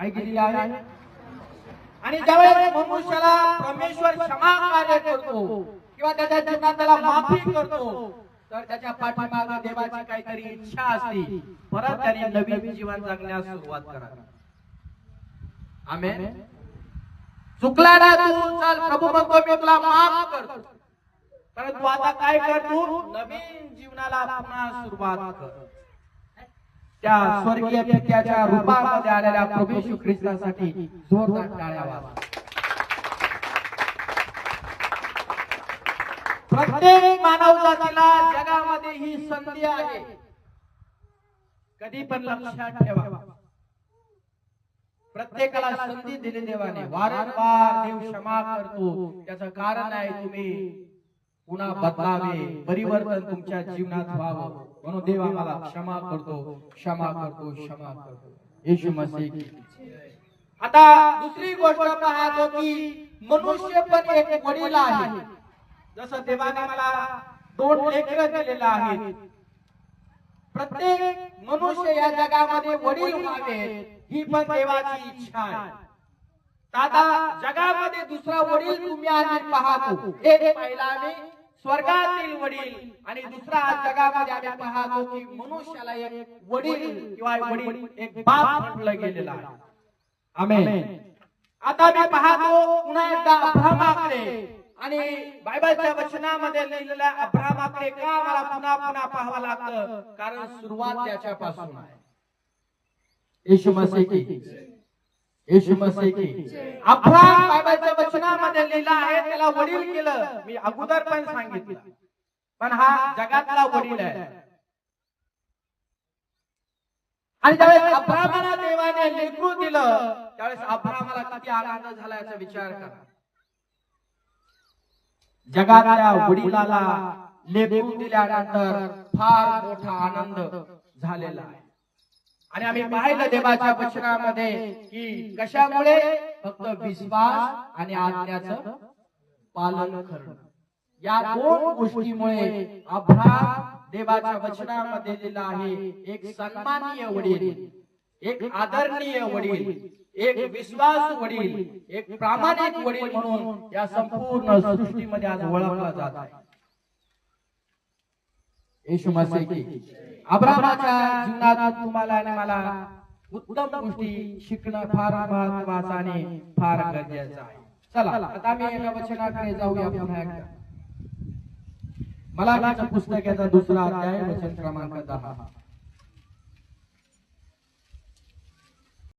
काय केलेली आहे. आणि ज्यावेळेस मनुष्याला परमेश्वर क्षमा कार्य करतो किंवा त्याच्या जीवनात त्याला माफी करतो तर त्याच्या पाठीमागे देवाची काहीतरी इच्छा असते. परत त्याने नवीन जीवन जगण्यास सुरुवात करा. आमेन. चुकला ना तू चल प्रभू म्हणतो मी तुला माफ करतो. परंतु आता काय कर तू? नवीन जीवनाला पुन्हा सुरुवात कर. त्या स्वर्गीय पित्याच्या रूपामध्ये आलेल्या प्रभू ख्रिस्तासाठी जोरदार टाळ्या वाजवा. प्रत्येक मानव जातीला जगामध्ये ही संधी आहे. कधी पण लक्षात ठेवा. प्रत्येकाला संधी दिली देवाने. वारंवार देव क्षमा करतो. त्याचं कारण आहे तुम्ही पुन्हा बदलावे परिवर्तन तुमच्या जीवनात व्हावं. म्हणून देव आम्हाला क्षमा करतो क्षमा करतो क्षमा करतो. येशू मसीह. आता दुसरी गोष्ट पाहतो की मनुष्य पण एक वडील आहे. जसं देवाने मला दोन लेकर दिलेला आहेत. प्रत्येक मनुष्य या जगामध्ये वडील व्हावे ही पण देवाची इच्छा आहे. दादा जगामध्ये दुसरा वडील तुम्ही आम्ही पाहतो. एक पहिला स्वर्गातील वडील आणि दुसरा जगामध्ये आम्ही पाहतो की मनुष्याला एक वडील किंवा वडील एक बाप म्हटलं गेलेला आहे. आमेन. आता मी पाहतो पुन्हा एकदा अब्रामाकडे आणि बायबलच्या वचनामध्ये लिहिलेल्या अब्रामाकडे का मला पुन्हा पुन्हा पाहावं लागतं? कारण सुरुवात त्याच्यापासून आहे. येशू मसीह की. येशू मसीह की. अब्राम बायबलच्या वचनामध्ये लिहिलं आहे त्याला वडील केलं. मी अगोदर पण सांगितलं. पण हा जगातला वडील आहे. आणि ज्यावेळेस अब्रामाला देवाने लेकरू दिलं त्यावेळेस अब्रामाला किती आनंद झाला याचा विचार करा. जगातल्या वडिलाला लेकरू दिल्यानंतर फार मोठा आनंद झालेला आहे. आणि आम्ही पाहिलं देवाच्या वचनामध्ये की कशामुळे? फक्त विश्वास आणि आज्ञाचं पालन करणं. या दोन गोष्टीमुळे अब्राम देवाच्या वचनामध्ये दिलेला आहे एक सन्मानीय वडील एक आदरणीय वडील एक विश्वास वडील एक प्रामाणिक वडील म्हणून या संपूर्ण सृष्टीमध्ये आज ओळखला जात आहे. येशू मसीह की अब्रामाच्या जीवनात तुम्हाला आणि मला उत्तम गोष्टी शिकणं फार महत्वाचं आणि फार गरजेचं आहे. चला आता मी एका वचनाकडे जाऊया पुन्हा एकदा. मला पुस्तकाचा दुसरा अध्याय वचन क्रमांक दहा.